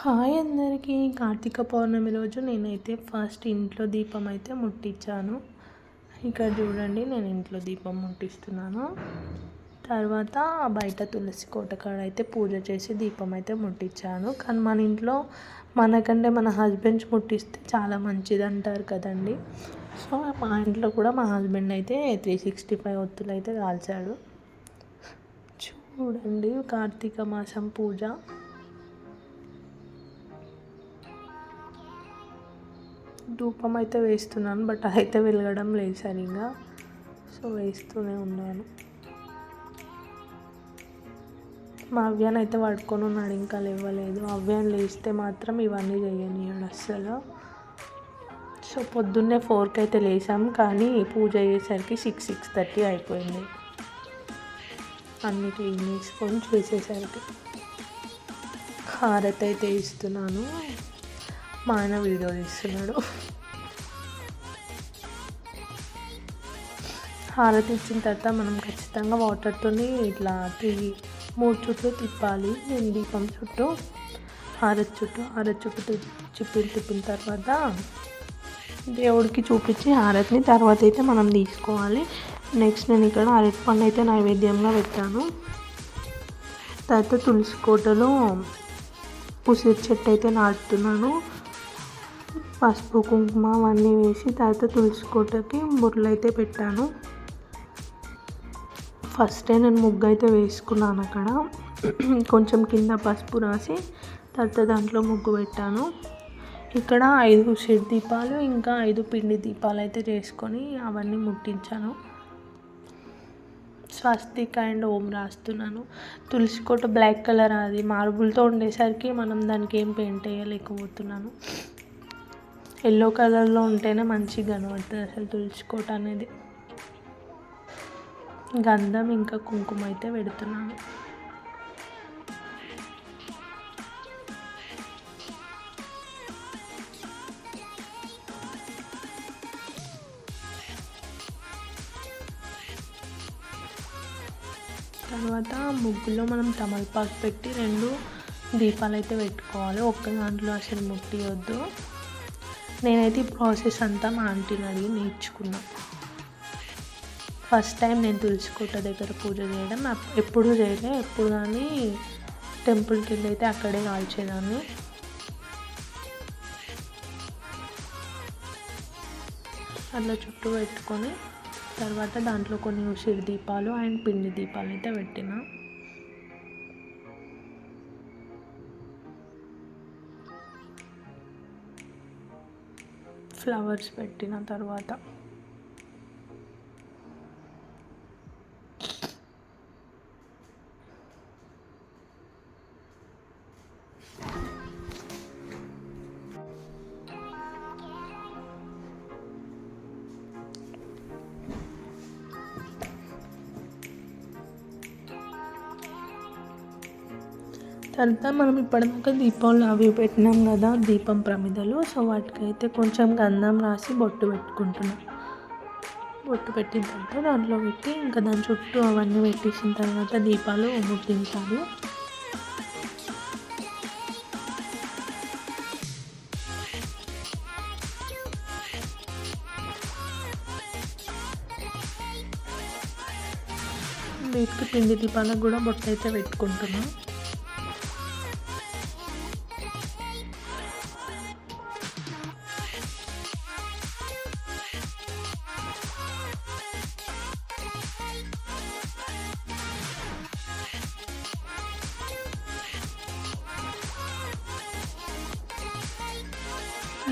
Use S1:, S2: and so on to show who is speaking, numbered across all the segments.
S1: Hi అందరికీ. కార్తీక పౌర్ణమి రోజు నేనైతే ఫస్ట్ ఇంట్లో దీపం అయితే ముట్టించాను ఇక్కడ చూడండి నేను ఇంట్లో దీపం ముట్టిస్తున్నాను. తర్వాత బయట తులసి కోట కాడ అయితే పూజ చేసి దీపం అయితే ముట్టించాను కానీ మన ఇంట్లో మనకంటే మన హస్బెండ్స్ ముట్టిస్తే చాలా మంచిది అంటారు కదండి. సో మా ఇంట్లో కూడా మా హస్బెండ్ అయితే త్రీ సిక్స్టీ ఫైవ్ ఒత్తులు అయితే కాల్చాడు. చూడండి కార్తీక మాసం పూజ. ధూపం అయితే వేస్తున్నాను బట్ అదైతే వెలగడం లేదు సరిగా. సో వేస్తూనే ఉన్నాను. మా అవ్యాన్ అయితే పడుకొని ఉన్నాడు ఇంకా లేవలేదు. అవ్యాన్ లేస్తే మాత్రం ఇవన్నీ చేయనియాడు అస్సలు. సో పొద్దున్నే ఫోర్కి అయితే లేసాం కానీ పూజ అయ్యేసరికి సిక్స్ సిక్స్ థర్టీ అయిపోయింది. అన్ని క్లీన్ చేసుకొని చూసేసరికి. హారతి అయితే ఇస్తున్నాను. మా ఆయన వీడియో తీస్తున్నాడు. హారతి ఇచ్చిన తర్వాత మనం ఖచ్చితంగా వాటర్తోని ఇట్లా త్రీ మూడు చుట్టూ తిప్పాలి. నేను దీపం చుట్టూ? హారతి చుట్టూ. హారతి చుట్టూ చుట్టూ తిప్పిన తర్వాత దేవుడికి చూపించి హారతిని తర్వాత అయితే మనం తీసుకోవాలి. నెక్స్ట్ నేను ఇక్కడ అరటి పండు అయితే నైవేద్యంగా పెట్టాను. తర్వాత తులసి కోటలో ఉసిరి చెట్టు అయితే నాటుతున్నాను. పసుపు కుంకుమ అవన్నీ వేసి తర్వాత తులసి కోటకి బుర్రలు అయితే పెట్టాను ఫస్టే నేను ముగ్గు అయితే వేసుకున్నాను అక్కడ. కొంచెం కింద పసుపు రాసి తర్వాత దాంట్లో ముగ్గు పెట్టాను. ఇక్కడ ఐదు షెడ్ దీపాలు ఇంకా ఐదు పిండి దీపాలు అయితే చేసుకొని అవన్నీ ముట్టించాను. స్వస్తిక్ అండ్ ఓం రాస్తున్నాను. తులసి కోట బ్లాక్ కలర్ అది. మార్బుల్తో ఉండేసరికి మనం దానికి ఏం పెయింట్ వేయలేకపోతున్నాను. ఎల్లో కలర్లో ఉంటేనే మంచిగా కనబడుతుంది అసలు తుడుచుకోట అనేది. గంధం ఇంకా కుంకుమ అయితే పెడుతున్నాను. తర్వాత ముగ్గులో మనం తమలపాకు పెట్టి రెండు దీపాలు అయితే పెట్టుకోవాలి. ఒక్క దాంట్లో అసలు ముట్టియొద్దు. నేనైతే ఈ ప్రాసెస్ అంతా మా ఆంటీని అడిగి నేర్చుకున్నా. ఫస్ట్ టైం నేను తులసికోట దగ్గర పూజ చేయడం ఎప్పుడు చేయలే ఎప్పుడు కానీ టెంపుల్కి వెళ్ళి అయితే అక్కడే కాల్చేదాన్ని. అట్లా చుట్టూ పెట్టుకొని తర్వాత దాంట్లో కొన్ని ఉసిరి దీపాలు అండ్ పిండి దీపాలు అయితే పెట్టిన. ఫ్లవర్స్ పెట్టిన తర్వాత తర్వాత మనం ఇప్పటిదాకా దీపంలో అవి పెట్టినాం కదా దీపం ప్రమిదలు. సో వాటికైతే కొంచెం గంధం రాసి బొట్టు పెట్టుకుంటున్నాం. బొట్టు పెట్టిన తర్వాత దాంట్లో పెట్టి ఇంకా దాని చుట్టూ అవన్నీ పెట్టేసిన తర్వాత దీపాలు ముట్టించాలి. వీటికి పిండి దీపాలకు కూడా బొట్టు అయితే పెట్టుకుంటున్నాం.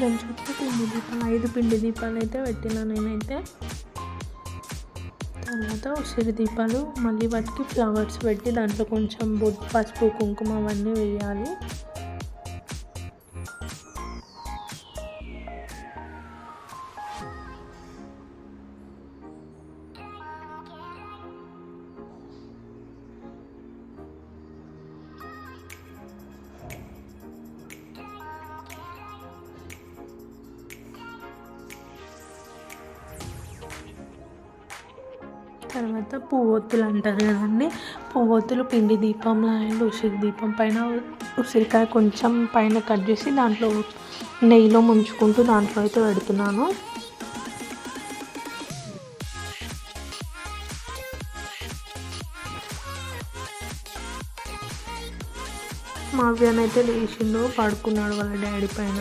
S1: దాని చుట్టూ పిండి దీపాలు ఐదు పిండి దీపాలు అయితే పెట్టిన నేనైతే. తర్వాత ఉసిరి దీపాలు మళ్ళీ వాటికి ఫ్లవర్స్ పెట్టి దాంట్లో కొంచెం బొట్టు పసుపు కుంకుమ అవన్నీ వేయాలి. తర్వాత పువ్వొత్తులు అంటారు కదండి. పువ్వొత్తులు పిండి దీపంలో అండ్ ఉసిరి దీపం పైన ఉసిరికాయ కొంచెం పైన కట్ చేసి దాంట్లో నెయ్యిలో ముంచుకుంటూ దాంట్లో అయితే పెడుతున్నాను. మావ్యాన్ అయితే లేచిండు పడుకున్నాడు వాళ్ళ డాడీ పైన.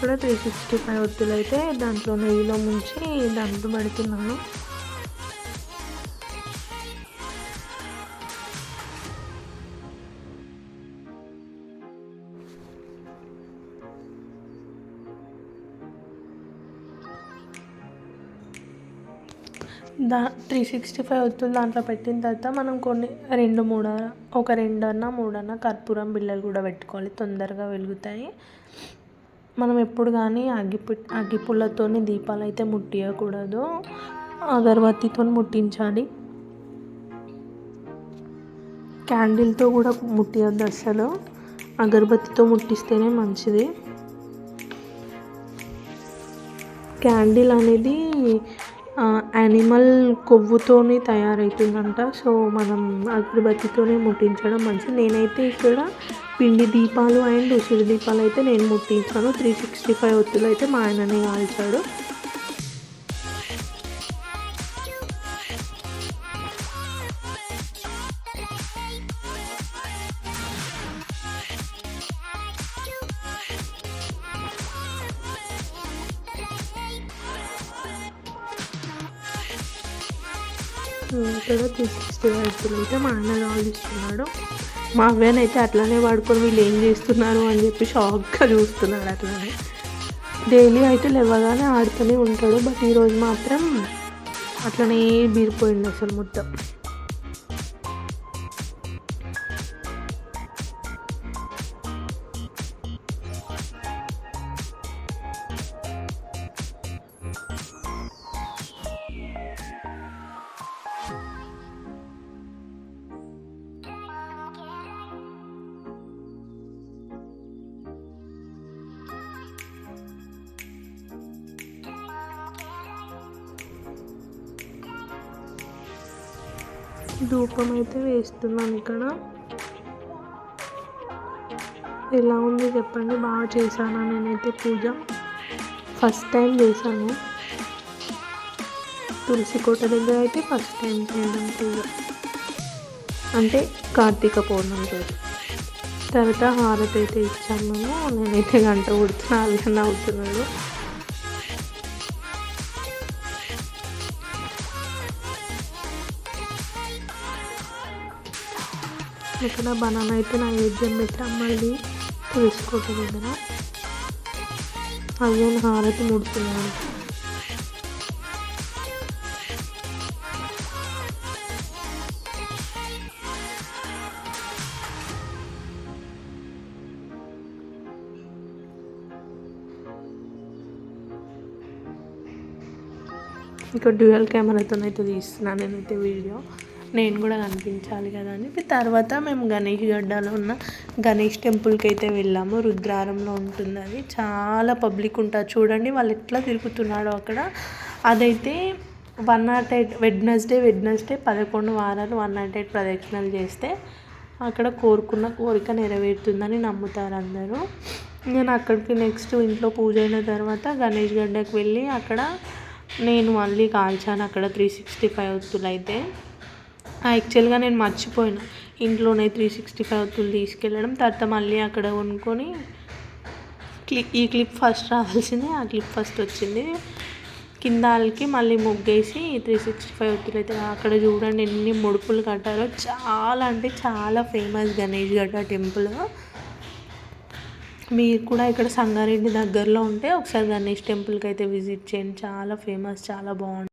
S1: కూడా త్రీ సిక్స్టీ ఫైవ్ ఒత్తులు అయితే దాంట్లో నెయ్యిలో ముంచి దాంట్లో పెడుతున్నాను. దా త్రీ సిక్స్టీ ఫైవ్ ఒత్తులు దాంట్లో పెట్టిన తర్వాత మనం కొన్ని రెండు మూడు ఒక రెండన్నా మూడన్నా కర్పూరం బిళ్ళలు కూడా పెట్టుకోవాలి. తొందరగా వెలుగుతాయి. మనం ఎప్పుడు కానీ అగ్గిపు అగ్గిపుల్లతో దీపాలు అయితే ముట్టియకూడదు. అగరబత్తితో ముట్టించాలి. క్యాండిల్తో కూడా ముట్టియద్దు అసలు అగరబత్తితో ముట్టిస్తేనే మంచిది. క్యాండిల్ అనేది యానిమల్ కొవ్వుతోనే తయారవుతుందంట సో మనం అగరబత్తితోనే ముట్టించడం మంచిది. నేనైతే ఇక్కడ పిండి దీపాలు అండ్ ఉసిరి దీపాలు అయితే నేను ముట్టించాను. త్రీ సిక్స్టీ ఫైవ్ ఒత్తులు అయితే మా ఆయననే కాల్చాడు. కూడా త్రీ అయితే మా అన్న కాల్ మా అవ్వనైతే అట్లానే వాడుకొని వీళ్ళు ఏం చేస్తున్నారు అని చెప్పి షాక్గా చూస్తున్నాడు అట్లానే. డైలీ అయితే లేవగానే ఆడుతూనే ఉంటాడు. బట్ ఈరోజు మాత్రం అట్లనే బీరిపోయింది అసలు మొత్తం ధూపం అయితే వేస్తున్నాను ఇక్కడ. ఎలా ఉంది చెప్పండి? బాగా చేశాను నేనైతే పూజ. ఫస్ట్ టైం చేశాను. తులసి కోట దగ్గర అయితే ఫస్ట్ టైం చేయడం పూజ. అంటే కార్తీక పౌర్ణమి రోజు. తర్వాత హారతి అయితే ఇచ్చాను. నేనైతే గంట కొడుతున్నా అల్లన్న అవుతున్నాడు ఇక్కడ బనానా అయితే నైవేద్యం పెట్టాం మళ్ళీ తులసికోట దగ్గర అయ్యో హారతి ముడుతున్నాను. ఇక్కడ డ్యూయల్ కెమెరాతోనైతే తీస్తున్నాను నేనైతే వీడియో. నేను కూడా కనిపించాలి కదా అని. తర్వాత మేము గణేష్ గడ్డలో ఉన్న గణేష్ టెంపుల్కి అయితే వెళ్ళాము. రుద్రారంలో ఉంటుంది అది. చాలా పబ్లిక్ ఉంటుంది చూడండి వాళ్ళు ఎట్లా తిరుగుతున్నాడో అక్కడ. అదైతే one not eight Wednesday Wednesday పదకొండు వారాలు వన్ నాట్ ఎయిట్ ప్రదక్షిణలు చేస్తే అక్కడ కోరుకున్న కోరిక నెరవేరుతుందని నమ్ముతారు అందరూ. నేను అక్కడికి నెక్స్ట్ ఇంట్లో పూజ అయిన తర్వాత గణేష్ గడ్డకి వెళ్ళి అక్కడ నేను మళ్ళీ కాల్చాను. అక్కడ త్రీ సిక్స్టీ ఫైవ్ వత్తులు అయితే. యాక్చువల్గా నేను మర్చిపోయినా. ఇంట్లోనే త్రీ సిక్స్టీ ఫైవ్ వత్తులు తీసుకెళ్ళడం తర్వాత మళ్ళీ అక్కడ కొనుక్కొని క్లిప్ ఈ క్లిప్ ఫస్ట్ రావాల్సింది. ఆ క్లిప్ ఫస్ట్ వచ్చింది. కింద వాళ్ళకి మళ్ళీ ముగ్గేసి త్రీ సిక్స్టీ ఫైవ్ వత్తులు అయితే అక్కడ చూడండి ఎన్ని ముడుపులు కట్టారో. చాలా అంటే చాలా ఫేమస్ గణేష్ గడ్డ టెంపుల్ మీరు కూడా ఇక్కడ సంగారెడ్డి దగ్గరలో ఉంటే ఒకసారి గణేష్ టెంపుల్కి అయితే విజిట్ చేయండి. చాలా ఫేమస్ చాలా బాగుంటుంది.